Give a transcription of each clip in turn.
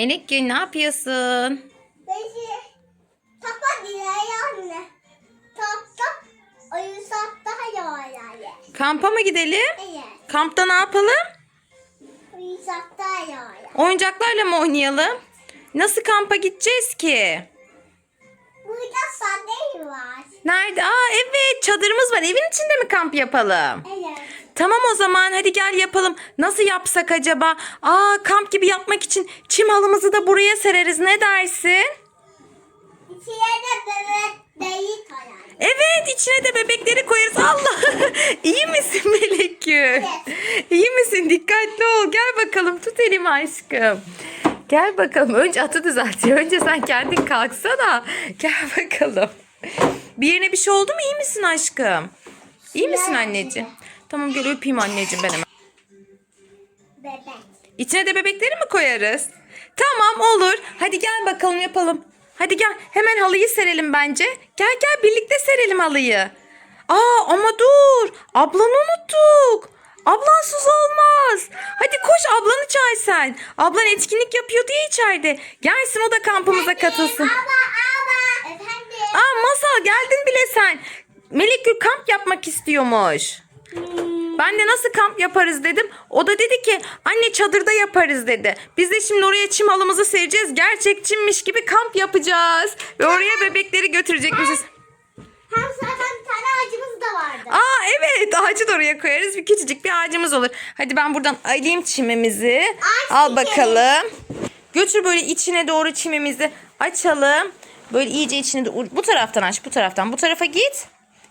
Melek Gül ne yapıyorsun? Peki tapa diye yani. Top top oyun sattı yani. Kampa mı gidelim? Evet. Kampta ne yapalım? Oyun sattı yani. Oyuncaklarla mı oynayalım? Nasıl kampa gideceğiz ki? Burada sandalye var. Nerede? Aa evet çadırımız var. Evin içinde mi kamp yapalım? Evet. Tamam o zaman hadi gel yapalım. Nasıl yapsak acaba? Aa kamp gibi yapmak için çim halımızı da buraya sereriz. Ne dersin? İçine de bebek beyi koyar. Evet içine de bebekleri koyarız. Allah iyi misin Melek Gül? İyi misin? Dikkatli ol. Gel bakalım tut elimi aşkım. Gel bakalım. Önce atı düzeltiyor. Önce sen kendin kalksana. Gel bakalım. Bir yerine bir şey oldu mu? İyi misin aşkım? İyi misin anneciğim? Tamam gel öpeyim anneciğim ben hemen. Bebek. İçine de bebekleri mi koyarız? Tamam olur. Hadi gel bakalım yapalım. Hadi gel hemen halıyı serelim bence. Gel gel birlikte serelim halıyı. Aa ama dur. Ablanı unuttuk. Ablansız olmaz. Hadi koş ablanı çağır sen. Ablan etkinlik yapıyor diye içeride. Gelsin o da kampımıza katılsın. Ama ama. Efendim. Aa Masal geldin bile sen. Melek Gül kamp yapmak istiyormuş. Ben de nasıl kamp yaparız dedim. O da dedi ki anne çadırda yaparız dedi. Biz de şimdi oraya çim halımızı sereceğiz. Gerçek çimmiş gibi kamp yapacağız. Ve oraya bebekleri götürecekmişiz. Hem zaten bir tane ağacımız da vardı. Aa evet ağacı da oraya koyarız. Bir küçücük bir ağacımız olur. Hadi ben buradan alayım çimimizi. Aç Al bakalım. Götür böyle içine doğru çimimizi açalım. Böyle iyice içine doğru. Bu taraftan aç bu taraftan. Bu tarafa git.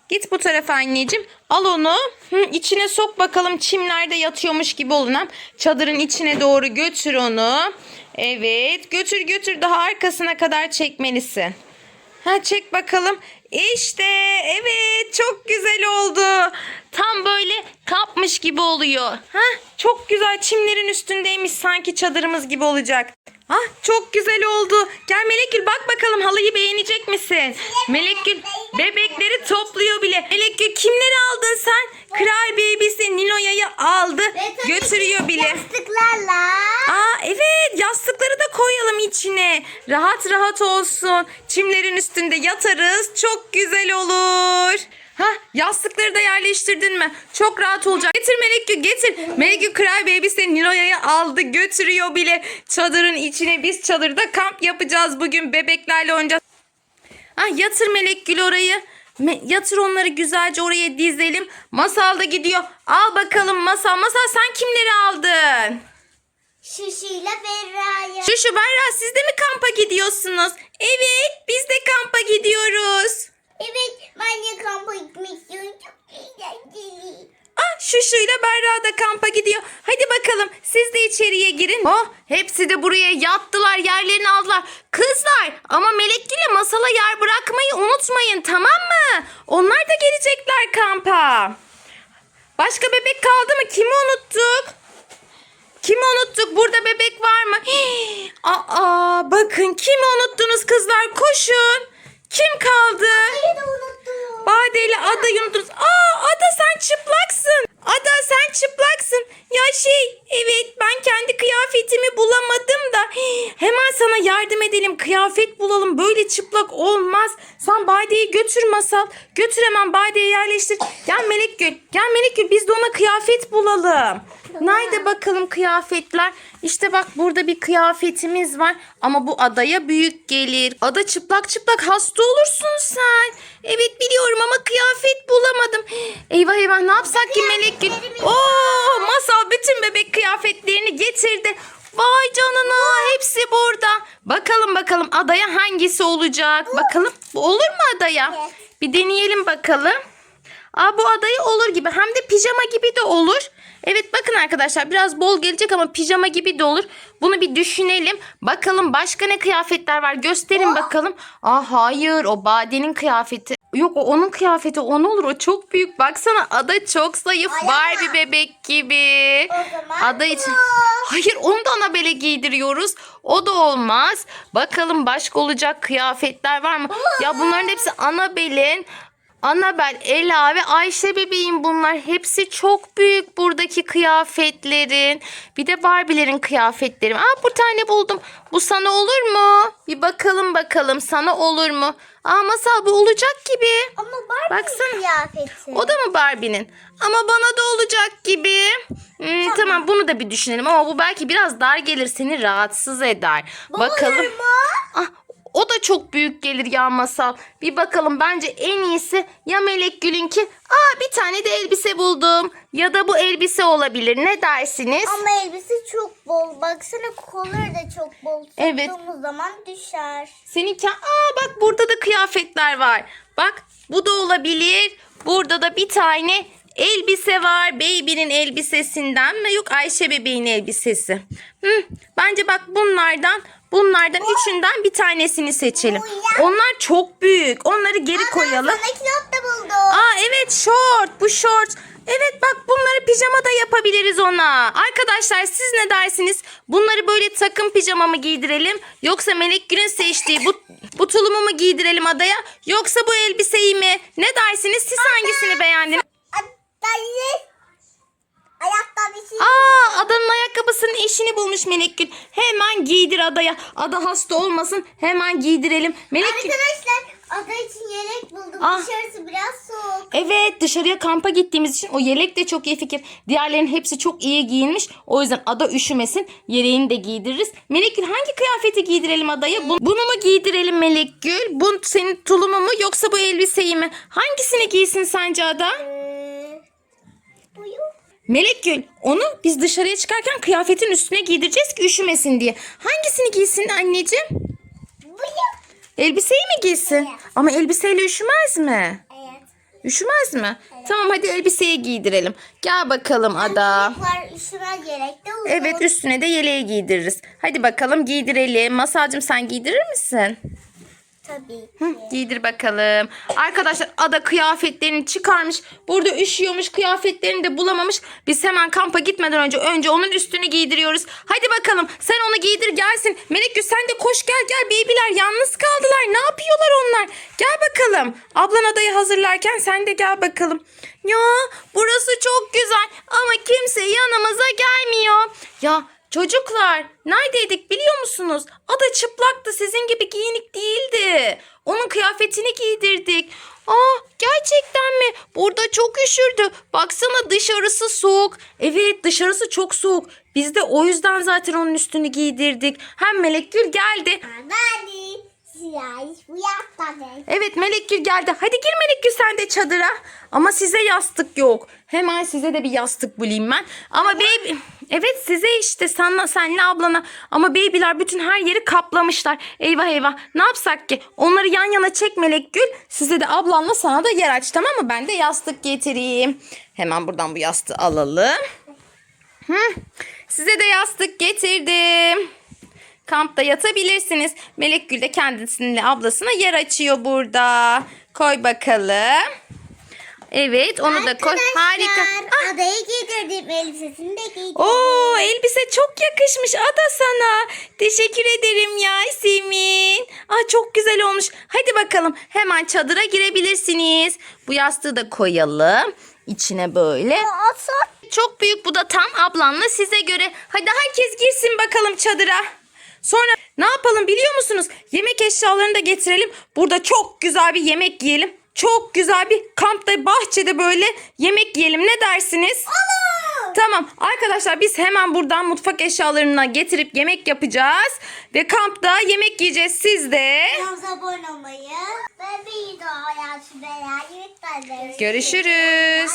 Git bu tarafa anneciğim. Al onu. Hı, içine sok bakalım çimlerde yatıyormuş gibi olunan. Çadırın içine doğru götür onu. Evet götür götür daha arkasına kadar çekmelisin. Ha çek bakalım. İşte evet çok güzel oldu. Tam böyle kapmış gibi oluyor. Ha çok güzel çimlerin üstündeymiş sanki çadırımız gibi olacak. Ha çok güzel oldu. Gel Melekgül bak bakalım halıyı beğenecek misin? Melekgül bebekleri topluyor bile. Melekgül kimleri aldın sen? Cry Babies'i Nilo'ya'yı aldı. Götürüyor bile. Yastıklarla. Aa evet yastıkları da koyalım içine. Rahat rahat olsun. Çimlerin üstünde yatarız. Çok güzel olur. Ha yastıkları da yerleştirdin mi? Çok rahat olacak. Getir Melekgül getir. Melekgül Cry Baby seni Nilo'ya aldı götürüyor bile. Çadırın içine biz çadırda kamp yapacağız bugün. Bebeklerle oynayacağız. Ah yatır Melekgül orayı. Me- yatır onları güzelce oraya dizelim. Masal da gidiyor. Al bakalım Masal. Masal sen kimleri aldın? Şuşuyla Berra'ya. Şu şu Berra siz de mi kampa gidiyorsunuz? Evet biz de kampa gidiyoruz. Evet ben de kampa gitmek istiyorum. Çok eğlenceli. Ah Şuşu'yla Berra da kampa gidiyor. Hadi bakalım siz de içeriye girin. Oh hepsi de buraya yattılar yerlerini aldılar. Kızlar ama ile Masal'a yer bırakmayı unutmayın tamam mı? Onlar da gelecekler kampa. Başka bebek kaldı mı? Kimi unuttuk? Kimi unuttuk? Burada bebek var mı? Hii, Aa, bakın kimi unuttunuz kızlar? Koşun. Kim kaldı? Beni de unuttum. Bade ile Ada'yı unuttunuz. Aa Ada sen çıplaksın. Ada sen çıplaksın. Ya şey evet ben kendi kıyafetimi bulamadım da. Hemen sana yardım edelim. Kıyafet bulalım. Böyle çıplak olmaz. Sen Bade'yi götür masal. Götür hemen Bade'yi yerleştir. Gel Melekgül. Gel Melekgül biz de ona kıyafet bulalım. Nerede bakalım kıyafetler? İşte bak burada bir kıyafetimiz var. Ama bu adaya büyük gelir. Ada çıplak çıplak hasta olursun sen. Evet biliyorum ama kıyafet bulamadım. Eyvah eyvah ne yapsak ki Melekgül? Oo masal bütün bebek kıyafetlerini getirdi. Vay canına hepsi burada. Bakalım bakalım adaya hangisi olacak? Bakalım bu olur mu adaya? Bir deneyelim bakalım. Aa bu adayı olur gibi. Hem de pijama gibi de olur. Evet bakın arkadaşlar biraz bol gelecek ama pijama gibi de olur. Bunu bir düşünelim. Bakalım başka ne kıyafetler var gösterin bakalım. Aa hayır o Bade'nin kıyafeti. Yok o onun kıyafeti o ne olur o çok büyük. Baksana ada çok zayıf. Ay, Barbie bebek gibi. Ada için. Hayır onu da Anabel'e giydiriyoruz. O da olmaz. Bakalım başka olacak kıyafetler var mı? Ya bunların hepsi Anabel'in. Annabel, Ela ve Ayşe bebeğim bunlar. Hepsi çok büyük buradaki kıyafetlerin. Bir de Barbie'lerin kıyafetleri. Aa bir tane buldum. Bu sana olur mu? Bir bakalım bakalım sana olur mu? Aa masal bu olacak gibi. Ama Barbie Baksana. kıyafeti. O da mı Barbie'nin? Ama bana da olacak gibi. Hmm, tamam. bunu da bir düşünelim ama bu belki biraz dar gelir seni rahatsız eder. Bakalım. Olur mu? Ah, o da çok büyük gelir ya masal. Bir bakalım bence en iyisi ya Melek Gül'ünki. Aa bir tane de elbise buldum. Ya da bu elbise olabilir. Ne dersiniz? Ama elbise çok bol. Baksana kolları da çok bol. Evet. Tuttuğumuz zaman düşer. Seninki aa bak burada da kıyafetler var. Bak bu da olabilir. Burada da bir tane elbise var. Baby'nin elbisesinden mi? Yok Ayşe bebeğin elbisesi. Hı, bence bak bunlardan bunlardan üçünden bir tanesini seçelim. Onlar çok büyük. Onları geri koyalım. Sana kilot da buldum. Aa evet short bu short. Evet bak bunları pijama da yapabiliriz ona. Arkadaşlar siz ne dersiniz? Bunları böyle takım pijama mı giydirelim? Yoksa Melek Gül'ün seçtiği bu, bu tulumu mu giydirelim adaya? Yoksa bu elbiseyi mi? Ne dersiniz? Siz hangisini beğendiniz? Dayı. Ayakkabısı. Aa adanın ayakkabısının eşini bulmuş Melek Gül. Hemen giydir adaya. Ada hasta olmasın. Hemen giydirelim. Melek Gül. Arkadaşlar ada için yelek buldum. Ah. Dışarısı biraz soğuk. Evet dışarıya kampa gittiğimiz için o yelek de çok iyi fikir. Diğerlerinin hepsi çok iyi giyinmiş. O yüzden ada üşümesin. Yeleğini de giydiririz. Melekgül hangi kıyafeti giydirelim adaya? Bu- bunu mu giydirelim Melekgül? Bu senin tulumu mu yoksa bu elbiseyi mi? Hangisini giysin sence ada? Buyu. Melekgül onu biz dışarıya çıkarken kıyafetin üstüne giydireceğiz ki üşümesin diye. Hangisini giysin anneciğim? Elbiseyi mi giysin? Evet. Ama elbiseyle üşümez mi? Evet. Üşümez mi? Tamam hadi elbiseyi giydirelim. Gel bakalım Ada. De uzun. Evet üstüne de yeleği giydiririz. Hadi bakalım giydirelim. Masalcığım sen giydirir misin? Tabii Hı, ki. giydir bakalım. Arkadaşlar Ada kıyafetlerini çıkarmış. Burada üşüyormuş kıyafetlerini de bulamamış. Biz hemen kampa gitmeden önce önce onun üstünü giydiriyoruz. Hadi bakalım sen onu giydir gelsin. Melekgül sen de koş gel gel babyler yalnız kaldılar. Ne yapıyorlar onlar? Gel bakalım. Ablan adayı hazırlarken sen de gel bakalım. Ya burası çok güzel ama kimse yanımıza gelmiyor. Ya Çocuklar neredeydik biliyor musunuz? Ada çıplaktı sizin gibi giyinik değildi. Onun kıyafetini giydirdik. Aa gerçekten mi? Burada çok üşürdü. Baksana dışarısı soğuk. Evet dışarısı çok soğuk. Biz de o yüzden zaten onun üstünü giydirdik. Hem Melekgül geldi. Hadi. Bu yapmadı. Evet Melekgül geldi. Hadi gir Melekgül sen de çadıra. Ama size yastık yok. Hemen size de bir yastık bulayım ben. Ama baby... Evet size işte sana, senle ablana. Ama babyler bütün her yeri kaplamışlar. Eyvah eyvah. Ne yapsak ki? Onları yan yana çek Melekgül. Size de ablanla sana da yer aç tamam mı? Ben de yastık getireyim. Hemen buradan bu yastığı alalım. Hı. Size de yastık getirdim. Kampta yatabilirsiniz. Melek Gül de kendisine ablasına yer açıyor burada. Koy bakalım. Evet onu da koy. Harika. Ah, Adaya giydirdim elbisesini de giydirdim. Oo elbise çok yakışmış Ada sana. Teşekkür ederim Yasemin. Ah çok güzel olmuş. Hadi bakalım hemen çadıra girebilirsiniz. Bu yastığı da koyalım. İçine böyle. Olsun. Çok büyük bu da tam ablanla size göre. Hadi herkes girsin bakalım çadıra. Sonra ne yapalım biliyor musunuz? Yemek eşyalarını da getirelim. Burada çok güzel bir yemek yiyelim. Çok güzel bir kampta bahçede böyle yemek yiyelim. Ne dersiniz? Tamam arkadaşlar biz hemen buradan mutfak eşyalarını getirip yemek yapacağız. Ve kampta yemek yiyeceğiz siz de. Kanalımıza abone olmayı ve daha hayatı beğenmeyi. Görüşürüz.